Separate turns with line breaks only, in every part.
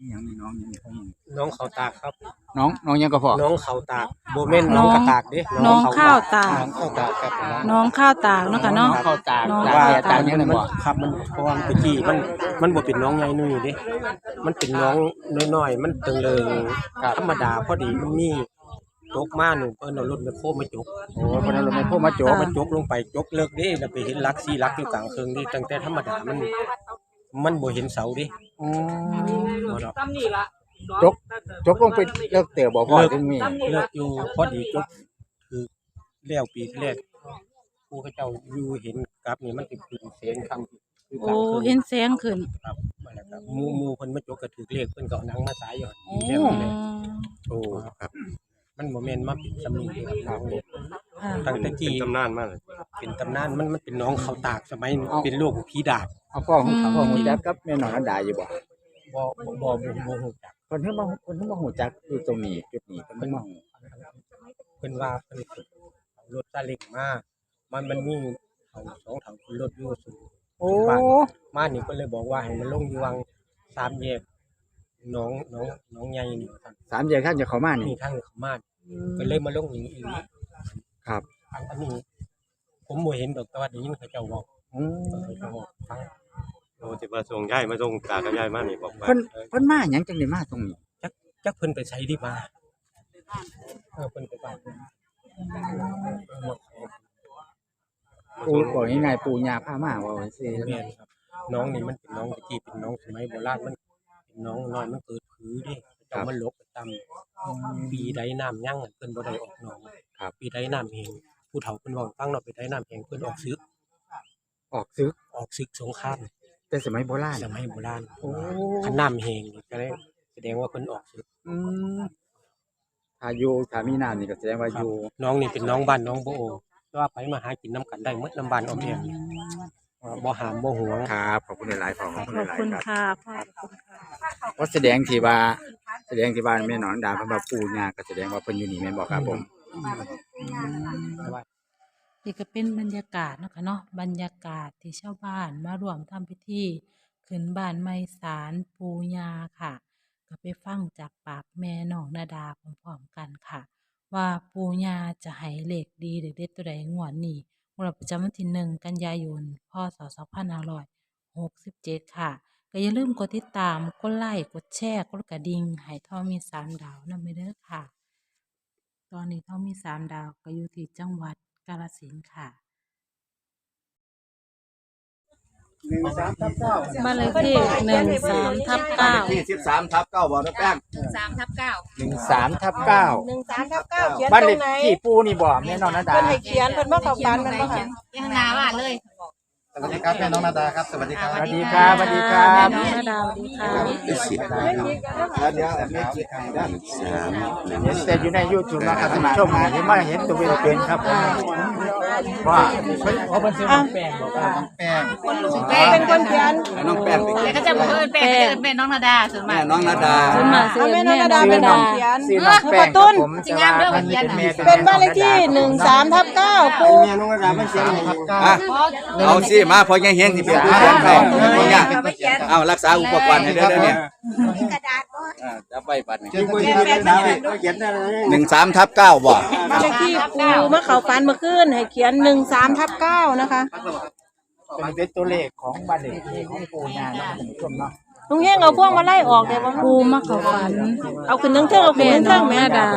อีหยังนี่น้องยังเขายัง
น้องเขาตากครับ
น้องน้องยังก็พอ
น้องเขาตากโบเม่นน้องกระตากเด้
น้องข้าวตาก
น้องข้าวตากครับ
น้องข้าวตากเนาะค่ะเนาะ
เข้าตาก
น้อง
ตาก
ข้าว
แดด
ตา
ตากกยังไง
มัน
บ่
ครับมันเพราะว่ามันเป็นที่มันมันบ่เป็นน้องใหญ่นุ่ยเด้มันเป็นน้องน้อยๆมันตึงเริงธรรมดาพอดีมันมีจกมาหนึ่งเพิ่นเอารถไมคโครมาจก
โอ้คนนั้นเราไม่พูดมาโจ
จ
ก
กมันจกลงไปจกเลิกเด้แล้วไปเห็นลักซี่ลักอยู่กลางเคืองนี่ตั้งแต่ธรรมดามัน มันบ่เห็นเสา เด้
อืม
บ่ดอก
จก จกลงไปเลิกเต๋อบ่พอถึงมี
เลิกอยู่พอดีจกคือแล้วปีที่แรกผู้เขาเจ้าอยู่เห็นกราฟนี่มันเป็นขึ้นเสียงคำคือก
โอ้
ลางเคือง
เห็นแสงขึ้น
ครับนั่นแหละครับหมู่หมู่เพิ่นมาจกก็ถือเลขเพิ่นก็เอาหนังมาสายอยู่
โอ้
ดีแล้วเลยโอ้ครับมันบ่แม่นมาเป็นสำนีเด้อครับน้องนี่
ค่ะ
ตั้งแต่กี้
ตำนานมากเลย
เป็นตำนานมันมันเป็นน้องเขาตากสมัยเป็นลูกผีดาบ
เอาพ่อของเขาพ่อหูจักกับแม่น้องนันดาอยู่บ่
บ่บ่บ่บ่บ่ฮู้จัก
คนที่มาคนที่มาหูจักอยู่ตรงนี้จุดนี้เพิ่นมาหู
เพิ่นว่าเพิ่นฝึกเอารถซาเล้งมามันมันมีเขาสองถังขึ้นรถอยู่สูง
โอ้
มานี่เพิ่นเลยบอกว่าให้มันลงอยู่วังสามแยกหน้องหน้องหน้องใหญ่นี่ครับ
สามแยกข้างจะเขามานี่
มีทางเขามาเพิ่นเลยมาลงอย่างนี้อีก
ครับ
อันนี้ ผมบ่เห็นดอกแต่ว่าได้ยินเขาเจ้าบอก
อืม
เขาเจ้าบอก
มาส่งย้ายมาส่งตากับย้ายมานี่บอกว่า
เพิ่นเพิ่นมาหยังจังได้มาตรงนี้
จักเพิ่นไปใช้ดีมาเออเพิ่นไปบ้านเพิ่น
ปูบอกง่ายๆปูยาพามาว่าสิ
แม่นครับ น้องนี่มันเป็นน้องตะกี้เป็นน้องสมัยโบราณมันเป็นน้องน้อยมันเกิดผือเดิเจ้ามันลกไปตำปีใดน้ำยั่งอะเพิ่นบ่ได้ออกหนองครับปีใดน้ำแห้งผู้เฒ่าเพิ่นเว้าให้ฟังเนาะปีใดน้ำแห้งเพิ่นออกซึก
ออกซึก
ออกซึกสงคราม
แต่สมัยโบราณ
สมัยโบราณ
โอ้
คันน้ำแห้งนี่ก็เลยแสดงว่าเพิ่นออกซึก
อืมถ้าอยู่ถ้ามีน้ำนี่ก็แสดงว่าอยู่
น้องนี่เป็นน้องบ้านน้องบ่โอแต่ว่าไปมาหากินน้ำกันได้หมดน้ำบ้านออมแอมนี่บ่หามบ่หวง
ครับขอบคุณหลายๆขอบคุณ
ข
ห
อบ
ลาย
คุณ
ๆครับ
ค่ะพ่อขอบคุณค่ะ
ว่าแสดงที่ว่าแสดงที่ว่าแม่นอนดาเพิ่นว่าปู่ย่าก็แสดงว่าเพิ่นอยู่นี่แม่นบ่ครับผม
นี่ก็เป็นบรรยากาศเนาะค่ะเนาะบรรยากาศที่ชาวบ้านมาร่วมทำพิธีขึ้นบ้านไม้สารปูญาค่ะ ก็ไปฟังจากปากแม่น้องนาดาพร้อมๆกันค่ะ ว่าปูญาจะให้เลขดีหรือเด็ดตัวใดงวดนี้งวดประจำวันที่หนึ่งกันยายนพศสองพันห้าร้อยหกสิบเจ็ดค่ะก็อย่าลืมกดติดตาม กดไลค์ กดแชร์ กดกระดิ่งให้ทอมีสามดาวนำไปเด้อค่ะ ตอนนี้ทอมีสามดาวก็อยู่ที่จังหวัด กาฬสินธุ์ค่ะบ้านเลขที่หนึ่งสามทับเก้า
ที่สิบสามทับเก้าบ่อน้ำแป้ง
สามทับเก้า
หนึ่งสามทับเก้า
หนึ่งสามทับเก้าเขียน
บ้าน
ตร
เล
ง
ข
ไหน
ที่ปู่นี่บ่แม่น้องนาดา
เพิ่นให้เขียนเพิ่นมาเข้าฝันมันบ่ค่ะ
ยังนาว่าเลย
สวัสดีครับแม่น้องนาดาครับ สวัสดีครับ
สวัสดีครับสวัสดีครับ
น้องนาดาวดีค่ะ
แล้วเดี๋ยวแม่จิตให้ด้านสาม
เห็นแต่อยู่ใน YouTube นะครับท่านผู้ชมเห็นมาเห็นตัวเป็นๆครับผม ว่าเพิ่นเขาเพิ่นซื้อมาแปลงบอกว่า
แป้ง
ใครเป็นคนเขียน
น้องแป้งไป
แล้วก็จะบอกเอิญแป้งเอิญแป้งน้องนาดาส่วน
แม่
มาก
น้องนาดา
ซื้อมาซื้อ
เอาแม่น้
แม่
องนา
น้
ดา
อง
เป็น
นา
คน
ดา
เขียน
ซื้อมาแปลงครับผมแต่ว่ามันเป็นแม่
เป็นบ้านเลขที่หนึ่งสามทับเก้าปู
แม่น้องนาดาไม่เสียงทับเก้า
อะเอาสิมาพอยังเห็นที่เป็นผู้เขียนให้พอยังเอารักษาอุปกรณ์ให้เด้อเด้อเนี่ยอ่าจะไปบัดนี้
เขียนบนที่เป็นดาวเขียนได้เลย
หนึ่งสามทับเก้าบ่
บ้านเลขที่ปูเมื่อเขาฝันเมื่อคืนให้เขียนหนึ่งสามทับเก้านะคะ
เป็นตัวเลขของบ้านเลขที่ของปู่ย่านะครับท่านผู้ชมเนาะ
ลุงเฮงเอาพวงมาไล่ออกเดี๋ยวว่า
ปูมาเขาฝัน
เอาขึ้นทั้งเทิงเอาขึ้น
แม่
ทั้ง
น้
เทิ
องง
แม่
นาดา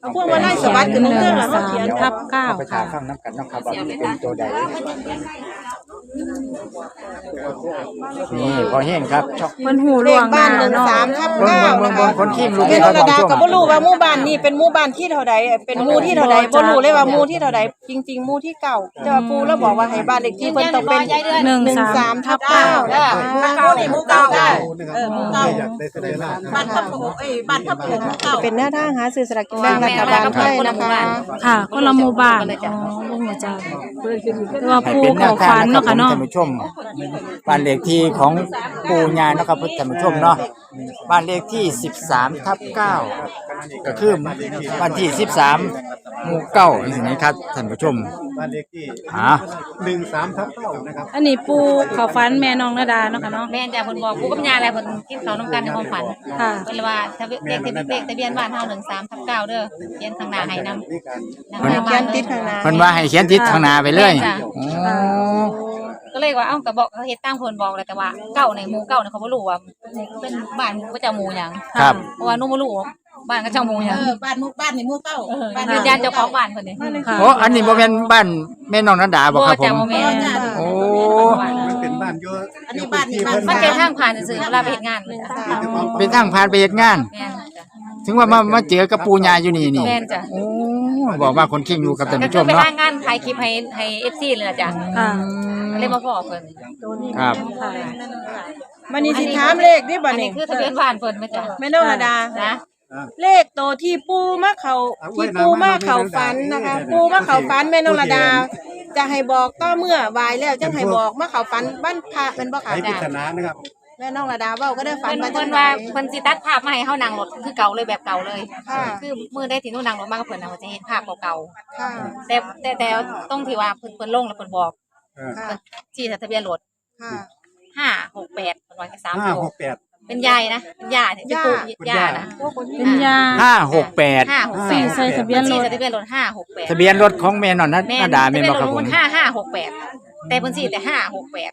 เอาพวงมาไล่สวัสดิ์ขึ้นทั้งเทิงแล้วเขาเขียน
ทับเก้า
ไปถา
ค่ะ
มข้างน้ำกันเนาะครับว่ามันเป็นตัวใด นี่พอเห็นครับช่อง
มันหู
เล
ล่ว
ข
งห
บ้า
น้าน
หนึ่ง
เนาะ
สามทับ
เบิ่ง
เก้า
เบิ่ง
นะ
เบิ่
คะ
งคนขี้ลูก
แม่
ที่
น้อ
เขา
ง
บ
นา
อก
ดา
ช่วง
ก็บ่รู้ว่าหมู่บ้านนี้เป็นหมู่บ้านที่เท่าใดเป็นหมู่ที่เท่าใดบ่รู้เลยว่าหมู่ที่เท่าใดจริง ๆหมู่ที่เก่าแต่ว่าปู่แล้วบอกว่าให้บ้านเลขที่เพิ่นต้องเป็น
หนึ่ง
หนึ่ง
สา
สามม
ทั
ทั
บบเก้า
เก้า
เก้านี่มุกเก้าได้
เออมึงเก้าได้แสดงว่า
บ้านทับโอ้ยบ้านทับโมุกเก้า
เป็นหน้าทางหาซื้อสลากกินแบ่งรัฐบาลไทยนะคะ
ค่ะคนละหมู่บ้านอ๋อบ่หัวใจแต่ว่า
ให้
ปู
เป็นแน
เขา
วทา
ฝั
ง
น
นะครั
เนาะ
บผม
ค่ะเนาะ
ท่านผู้ชมบ้านเลขที่ของปู่ย่านะครับท่านผู้ชมเนาะบ้านเลขที่ 13ทับ9ก็คือวันที่สิบสาม หมู่เก้านี่สินะครับท่านผู้ชม
บ้านเลขที่
อ่า
หนึ่งสามทับเก้านะครับ
อันนี้ปูเขาฟันแม่น้องนาดาเนาะค่ะเนาะ
แม่นจ้ะเพิ่นบอกกูกับยาอะไรเพิ่นกินข้าวน้ำกันในความฝัน
ค่ะ
เพิ่นเลยว่าทะเบียนเลขทะเบียนเลขทะเบียนบ้านเฮา13ทับ9เด้อเขียนข้างหน้าให้นำ
นี่การ
ข้างหน้า
เขี
บ้ายน
น
เล
ติ
ย
ดข้างหน้า
เพิ่นว่าให้เขียนทิศข้างหน้าไปเลย
แม่นจ้ะ
โอ้
ก็เลยว่าเอ้าก็บอกเขาเฮ็ดตามเพิ่นบอกแหละแต่ว่าเก้าในหมู่เก้าเนี่ยเขาบ่รู้ว่าเป็นบ้านก็จะหมู่หยัง
ครับ
เพราะว่าหนูบ่รู้ว่า บ้านก็เจ้าหมู่หยัง
เออบ้านหมู่บ้านนี่หมู่เก้า
เออ
บ้าน
ยืนยันเจ้าของบ้านเพิ่นนี่
ค่ะ
โอ้อันนี้บ่แม่นบ้านแม่น้องนันดาบ่ครับผ
จ้ะ
ม
บ่แม่น
โอ้
มันเป็นบ้านโย
อันนี้บ้านนี่บ้าน
มันแค่ทางผ่านซื่อๆเวลาไปเฮ็ดงานจ้ะ
เป็นทางผ่านไปเฮ็ดงาน
แม่นจ้ะ
ถึงว่ามามาเจอกับปูญาอยู่นี่นี่
แม่นจ้ะ
โอ้บอกว่าคนคิงอยู่กับท่าน
ก็
ผู้ช
คือ
ม
ไป
เนาะ
ทางงานถ่ายคลิปให้ให้ FC เลยล่ะจ้ะ
ค่ะ
ก็เลยมาขอเพิ่น
ครับ
มันนี่สิถามเลขนี่บ่
อัน
นี่
นี้คือทะเบียนบ้านเพิ่นไหมจ้ะ
แม่น้องระดา
นะ
เลขโตวที่ปูมาเขาที่ปูมาเขาฝันนะคะ ปูมาเขาฝันแม่นองระดา จะให้บอกก็เมื่อวายแล้วจังให้บอกมาเขาฝันบ้านพระเป็นบ่
ไข
ค่ะ
ปริศนานะครับ
แม่น้องระดาเว้าก็ได้ฝัน
เพิ่น
มาจั
เพิ่
ง
น
ได
ว่าเพิ่นสิตัดภาพมาให้เฮานั่งรถคือเก่าเลยแบบเก่าเลย
ค่ะ
คือมื้อได้ที่หนูนั่งรถมากับเพิ่นน่ะเพิ่นจะเห็นภาพเก่า
ค่ะ
ๆแต่แต่แต่ต้องที่ว่าเพิ่นเพิ่นลงแล้วเพิ่นบอก
ค่ะ
ชี้ทะเบียนรถ
ค่ะ
568เพิ่นว่าแค่สาม
ห้า
ตัว
หกแปด
เป็นยายนะเป็นย่าเนี่ยเป็นปู่ย่านะ
เป็นยา
ห้าหกแปด
สี่
568
ใส่ทะเบียนรถ
ทะเบียนรถ568
ทะเบียนรถของแม่น้องนั
แม่
นดาแม่นบ่ครับผม
ทะเบียนรถ5568แต่เพิ่นสิแต่568
ห้าหกแปด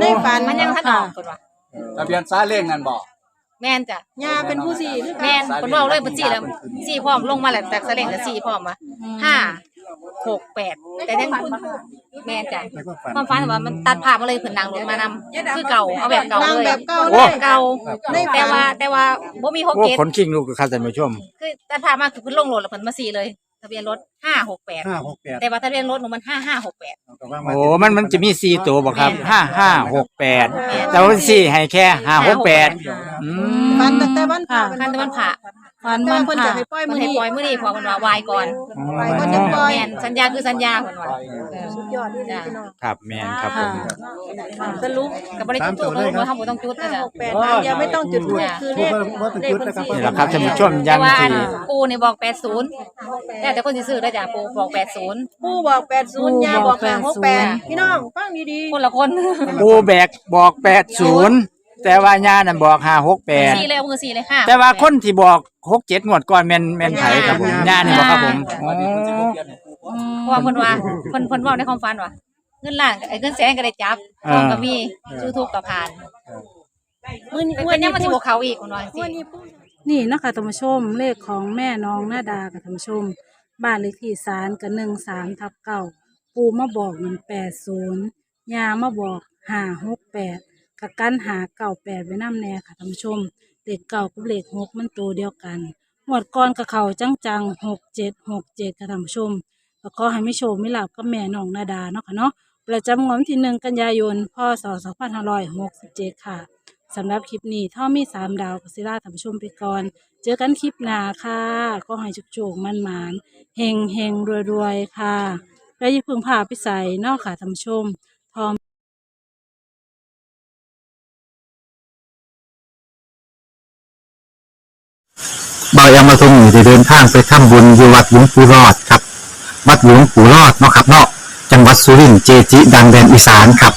ในฝัน
มันยังทันออกเพิ่นว่า
ทะเบียนซาเล้งนั่นบ่
แม่นจ้ะ
ย่าเป็นผู้สี่หรือเปล่า
แม่นเพิ่นเว้าเลยเพิ่นสิแล้วสิพร้อมลงมาแล้วจากแสดงก็สิพร้อมมาห้าหกแปดแต่ยังแม่นจ้ะ
แล้วก็ฝัน
ความฝันว่ามันตัดภาพมาเลยเพิ่นนั่งรถมานำคือเก่าเอาแบบเก่า
นั่ง
เลย
แบบเก่า
โอ้
เลย
เก่า
ใน
แต่
ฝัน
ว่าแต่ว่าบ่มีหก
โอ้
เกต
คนคิงลูกครับท่านผู้ชม
คือตัดภาพมาคือเพิ่นลงรถแล้วเพิ่นมาสี่เลย ทะเบียนรถห้าหกแปด
ห้าหกแปด
แต่ว่าทะเบียนรถหนูมันห้าห้าหกแปด
โอ้มันมันจะมีสี่ตัวบ่ครับห้าห้าหกแปดแต่ว่าสี่ให้แค่ห้าหกแปดอืม
ฝันตั้งแต่วันพระ
คันตะวันผ่า
ฟัน
แต่
มั
ว่านเพิ่นจะ
ผ่า
ให้ปล่อย
มั
มื้
น
อ
ให้
นี้
ปล่อยมื้อนี้พอเพิ่นว่าวายก่อน
ไปก็จะปล่อย
แม่นสัญญาคือสัญญาเพิ่นว่าเออ
สุดยอดที่นี่พี่น้อง
ครับแมนครับผม
สรุป
ก็บ่ได้จุดทูบบ่ทำบ่ต้องจุดนะจ๊ะ
แปดทางเดียวไม่ต้องจุดทูบคือเลข
ว่าเป็นจุดนะครับ
นี่แหละครับท่านผู้ชม
แต่
ยัง
ว่า
ที่
ปูนี่บอก 80แต่แต่คนสิซื้อได้จ้ะปูบอก 80
ผู้บอก80ย่าบอก568พี่น้องฟังดี
คนละคน
ปูแบกบอกแปดศูนย์ แต่ว่าญานั่นบอกห้าหกแปด
สี่เลยเอามือสี่เลยค่ะ
แต่ว่าคนที่บอกหกเจ็ดงวดก่อนแมนแมนไผครับผมญานี่บอกครับผมโอ้
เพราะว่าเพิ่นว่าเพิ่นเพิ่นเว้าในความฝันว่าเงินล้านไอ้เงินแสนก็ได้จับทองก็มียูทูบก็ผ่าน
ๆมื้อนี้
เป็น
มื้อ
ยั
นี้
งมันสิ
ผู้
บ่เข้าอีกเพิ่นว่า
มื้อ
สิ
นี้ผู้
นี่เนาะคะท่านผู้ชมเลขของแม่น้องนาดากับท่านผู้ชม บ้านเลขที่ศาลกับหนึ่งสามทับเก้าปูมาบอกหนึ่งแปดศูนย์ยามาบอกห้าหกแปด กับกันหาเก้าแปดไว้น้ำแน่ค่ะท่านผู้ชมเลขเก้ากับเลขหกมันตัวเดียวกันหมวดก่อนกับเขาจังจังหกเจ็ดหกเจ็ดค่ะท่านผู้ชมแล้วก็ให้ไม่โชว์ไม่หลับกับแม่น้องนาดาเนาะค่ะเนาะประจำงวดที่หนึ่งกันยายนพศสองพันห้าร้อยหกสิบเจ็ดค่ะสำหรับคลิปนี้ถ้ามีสามดาวก็สิลาท่านผู้ชมไปก่อน เจอกันคลิปหน้าค่ะ ก็ให้จุกจุกๆมันหมานเฮงเฮงรวยรวยๆค่ะและยิ่าเพึงพาไปใส่นอกค่ะท่านผู้ชมา
ยามาทรงอยู่ได้เดินทางไปทำบุญอยู่วัดหลวงปู่รอดครับ วัดหลวงปู่รอดเนาะครับเนาะจังหวัดสุรินทร์เจจิดังแดนอีสานครับ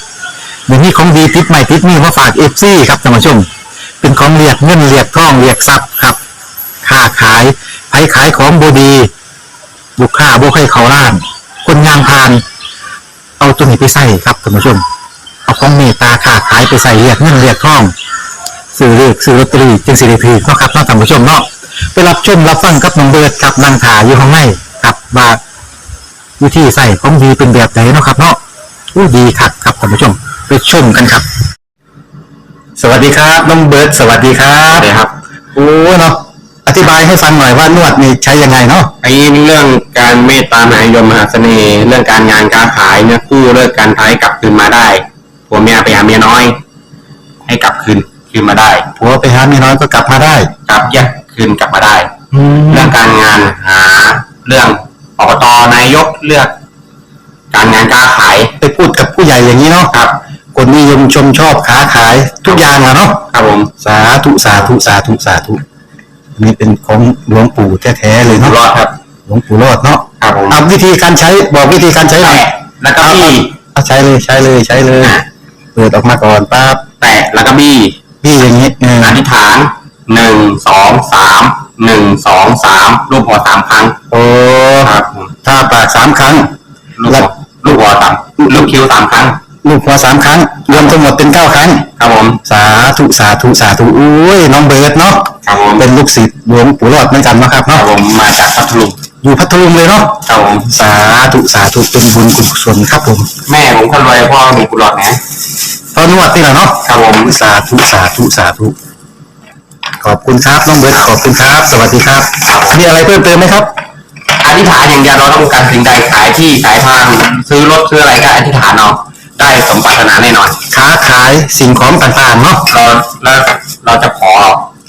เดี๋ยวนี้ของดีติดใหม่ติดนี่มาฝากเอฟซีครับท่านผู้ชม เป็นของเรียกเงินเรียกทองเรียกทรัพย์ครับค้าขายไผขายของบดี ลูกค้าบ่ให้เขาล้าน คนงานพาน เอาตัวนี้ไปใส่ครับท่านผู้ชม เอาของเมตตาค้าขายไปใส่เรียกเงินเรียกทองซื้อเลือกซื้อลอตเตอรี่จึงสิริพีเนาะครับเนาะท่านผู้ชมเนาะ ไปรับชมรับฟังกับน้องเบิร์ดกับนางถาอยู่ข้างในกับว่าวิธีใส่ของดีเป็นแบบไหนเนาะครับเนาะอู้ดีคักครับท่านผู้ชมไปชมกันครับ สวัสดีครับน้องเบิร์ดสวัสดีครับสวัสดีครับโอ้เนาะอธิบายให้ฟังหน่อยว่านวดนี่ใช้ยังไงเนาะ
ไอ้เรื่องการเมตตามหานิยมมหาเสน่ห์เรื่องการงานการขายเนี่ยกู้เลิกการท้ายกลับคืนมาได้ผัวเมียไปหาเมียน้อย ให้กลับคืนคืนมาได้
ผัวไปหาเมียน้อยก็กลับมาได้
กลับแยก คืนกลับมาได้
แล้
เรื่
ว
องการงานหาเรื่องอบตนายกเลือก การงานการขาย
ไปพูดกับผู้ใหญ่อย่างนี้เนาะ
ครับ
คนนิยมชมชอบค้าขายทุกอย่างอะเนาะ
ครับผม
สาธุสาธุสาธุสาธุสอันนี้เป็นของหลวงปู่แท้ๆเลย
อยู่
เนาะ
รอดครับ
หลวงปู่รอดเนาะ
ครับผม
เอาวิธีการใช้บอกวิธีการใช้หน่อย
แตะแล้วก็บี้
เอาใช้เลยใช้เลยใช้เลย เปิดออกมาก่อนปั๊บ
แตะแล้วก็บี้
พี่อย่างนี้เออ
อธิษฐาน หนึ่งสองสามหนึ่งสองสามรูปหัวสามครั้ง
โอ้
ครับผม
ถ้าปากสามครั้ง
ลูกหัวลูกหัวสามลูกคิ้วสามครั้ง
ลูกหัวสามครั้ง รวมทั้งหมดเป็นเก้าครั้ง
ครับผม
สาธุสาธุสาธุอุ้ยน้องเบิร์ดเนาะ
ครับผม
เป็นลูกศิษย์หลวงปู่รอดเหมือนกันเนาะครับ
ครั
เนาะ
บผมมาจากพัทลุง
อยู่พัทลุงเลยเนาะ
ครับผม
สาธุสาธุเป็นบุญกุศลครับผม
แม่ผมคนรวยพ่อมีกุหลาบนะ
ตอนนวดนี่แหละเนาะ
ครับผม
สาธุสาธุสาธุ ขอบคุณครับน้องเบิร์ดขอบคุณครับ สวัสดีครับ มีอะไรเพิ่มเติมไหมครับ
อธิษฐานอย่างเดียวเราต้องการสิ่งใดขายที่ขายทางซื้อรถซื้ออะไรก็อธิษฐานเอาได้สมปรารถนาแน่นอน
ค้าขายสิ่งของต่างๆเนาะ
เราแล้วเราจะขอ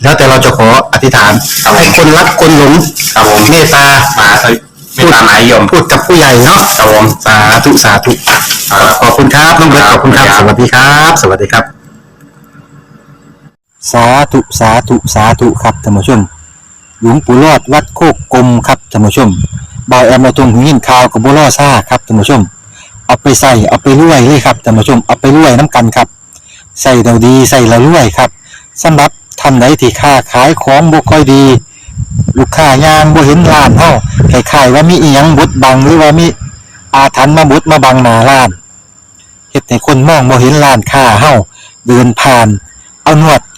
แล้วแต่เราจะขออธิษฐานให้คนรักคนหลง
ครับผม
เมตตา
มาสวิไม่ตามหมายยม
พูดกับผู้ใหญ่เนาะ
ครับผม
สาธุสาธุขอบคุณครับน้องเบิร์ตขอบคุณครับ สวัสดีครับ สวัสดีครับ สาธุสาธุสาธุครับท่านผู้ชม หลวงปู่รอดวัดโคกกลมครับท่านผู้ชมบอยแอมมาตรงหินข่าวกับบัวล่อซ่าครับท่านผู้ชม เอาไปใส่เอาไปรวยเลยครับท่านผู้ชมเอาไปรวยน้ำกันครับ ใส่เราดีใส่เรารวยครับสำหรับท่านใดที่ค้าขายของบ่ค่อยดี ลูกค้ายางบ่เห็นร้านเฮาคล้ายว่ามีอีหยังบดบังหรือว่ามีอาถรรพ์มาบดมาบังหน้าร้านเฮ็ดให้คนมองบ่เห็นร้านค้าเฮาเดินผ่าน เอานวด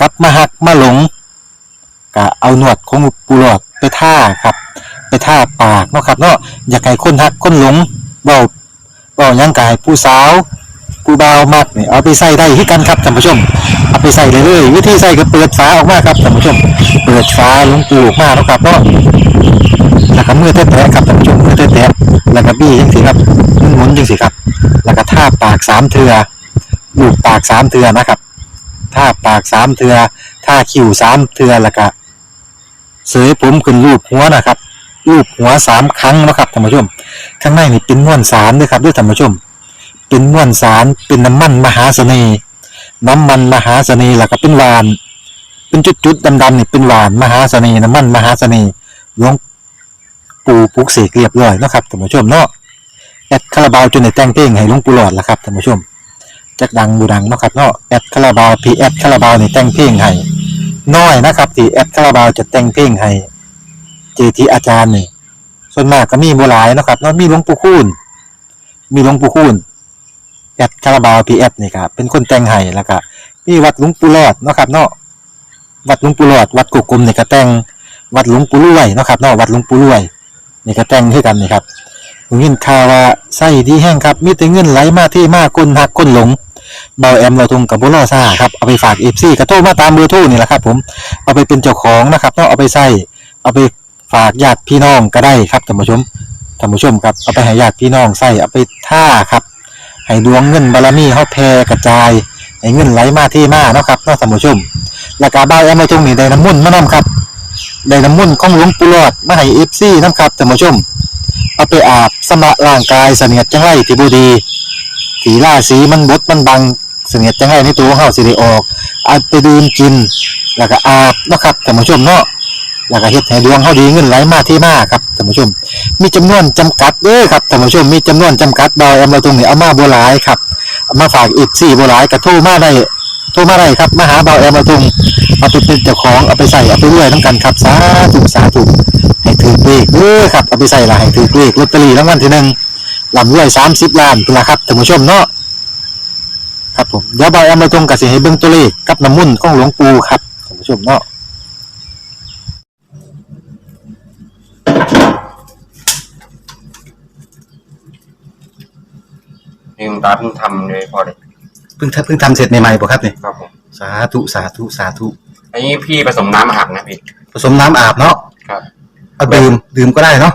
กลับมาหักมาหลงก็เอาหนวดของปูหลอดไปท่าครับ ไปท่าปากเนาะครับเนาะอยากให้คนหักคนหลงเบาเบาหยังกายผู้สาวผู้บ่าวมากเนี่ยเอาไปใส่ได้ที่กันครับท่านผู้ชม เอาไปใส่เลยเลยวิธีใส่ก็เปิดฝาออกมาครับท่านผู้ชม เปิดฝาลงปูออกมาแล้วครับเนาะแล้วก็มือแตะๆครับท่านผู้ชมมือแตะๆแล้วก็บี้จังสิครับหมุนๆจังสิครับ แล้วก็ท่าปากสามเทือลูบปากสามเทือนะครับ ท่าปากสามเทือท่าคิ้วสามเทือแล้วก็เสยผมขึ้นรูปหัวนะครับ รูปหัวสามครั้งนะครับท่านผู้ชม ข้างในนี่เป็นม้วนสารด้วยครับด้วยท่านผู้ชม เป็นม้วนสารเป็นน้ำมันมหาเสน่ห์น้ำมันมหาเสน่ห์แล้วก็เป็นหวาน เป็นจุดๆดำๆนี่เป็นหวานมหาเสน่ห์น้ำมันมหาเสน่ห์หลวงปู่ปลุกเสกเรียบร้อยนะครับท่านผู้ชมเนาะแอดคาราบาวจนในแต่งเพลงให้หลวงปู่หลอดละครับท่านผู้ชม จักดังบูดังเนาะครับเนาะแอดคาราบาวพีแอดคาราบาวนี่แต่งเพลงให้น้อยนะครับที่แอดคาราบาวจะแต่งเพลงให้เจทีอาจารย์นี่ส่วนมากก็มีบัวหลายนะครับเนาะมีหลวงปู่คูณมีหลวงปู่คูณแอดคาราบาวพีแอดนี่ครับเป็นคนแต่งให้แล้วก็มีวัดหลวงปู่รอดเนาะครับเนาะวัดหลวงปู่รอดวัดกุกกลมนี่ก็แต่งวัดหลวงปู่รวยเนาะครับเนาะวัดหลวงปู่รวยนี่ก็แต่งให้กันนี่ครับผมยินข่าวว่าไส้ดีแห้งครับมีแต่เงินไหลมาที่มากคนหักคนหลง เบาแอมเราทุ่งกับบุรอซ่าครับเอาไปฝากเอฟซีกระโทรมาตามเบอร์โทรนี่แหละครับ ผมเอาไปเป็นเจ้าของนะครับเนาะเอาไปใส่เอาไปฝากญาติพี่น้องก็ได้ครับท่านผู้ชมท่านผู้ชมครับเอาไปให้ญาติพี่น้องใส่เอาไปท่าครับให้ดวงเงินบารมีเฮาแผ่กระจายให้เงินไหลมาที่มาเนาะครับเนาะท่านผู้ชมแล้วก็เบาแอมเราทุ่งนี่ได้น้ำมุ่นมานํครับได้น้ำมุ่นของหลวงปู่หลอดมาให้เอฟซีนํครับท่านผู้ชมเอาไปอาบสำระร่างกายเสนียดจังไรที่บูดี สีล่าสีมันบดมันบังเสนียดจังไรในตัวของเฮาสิได้ออกอาไปดื่มกิน แล้วก็อาบนะครับท่านผู้ชมเนาะแล้วก็เฮ็ดให้ดวงเฮาดีเงินไหลมาที่มาครับท่านผู้ชม มีจำนวนจำกัดเด้อครับท่านผู้ชมมีจำนวนจำกัดดอยเอามาตรงนี้เอามาบ่หลายครับเอามาฝากอีก4บ่หลายก็โทรมาได้โทรมาได้ครับมาหาเบาแอมมาตรงเอาไปเป็นเจ้าของเอาไปใส่เอาไปรวยนํกันครับสาธุสาธุให้ถือเลขเด้อครับเอาไปใส่ละให้ถือเลขลอตเตอรี่รางวัลที่หนึ่ง ลำรวยสามสิบล้านเป็นละครับท่านผู้ชมเนาะครับผมเดี๋ยวบอยเอามาตรงกับสิให้เบิ่งตัวเลขกับน้ำมุ่นต์ของหลวงปู่ครับท่านผู้ชมเนาะ
นี่คุณตาเพิ่งทำเลยพอเลย
เพิ่งเพิ่งทำเสร็จใหม่ๆป่ะครับเนี่ย
ครับผม
สาธุสาธุสาธุ
อันนี้พี่ผสมน้ำอาบนะพี่
ผสมน้ำอาบเนาะ
ครับ
เอาดื่มดื่มก็ได้เนาะ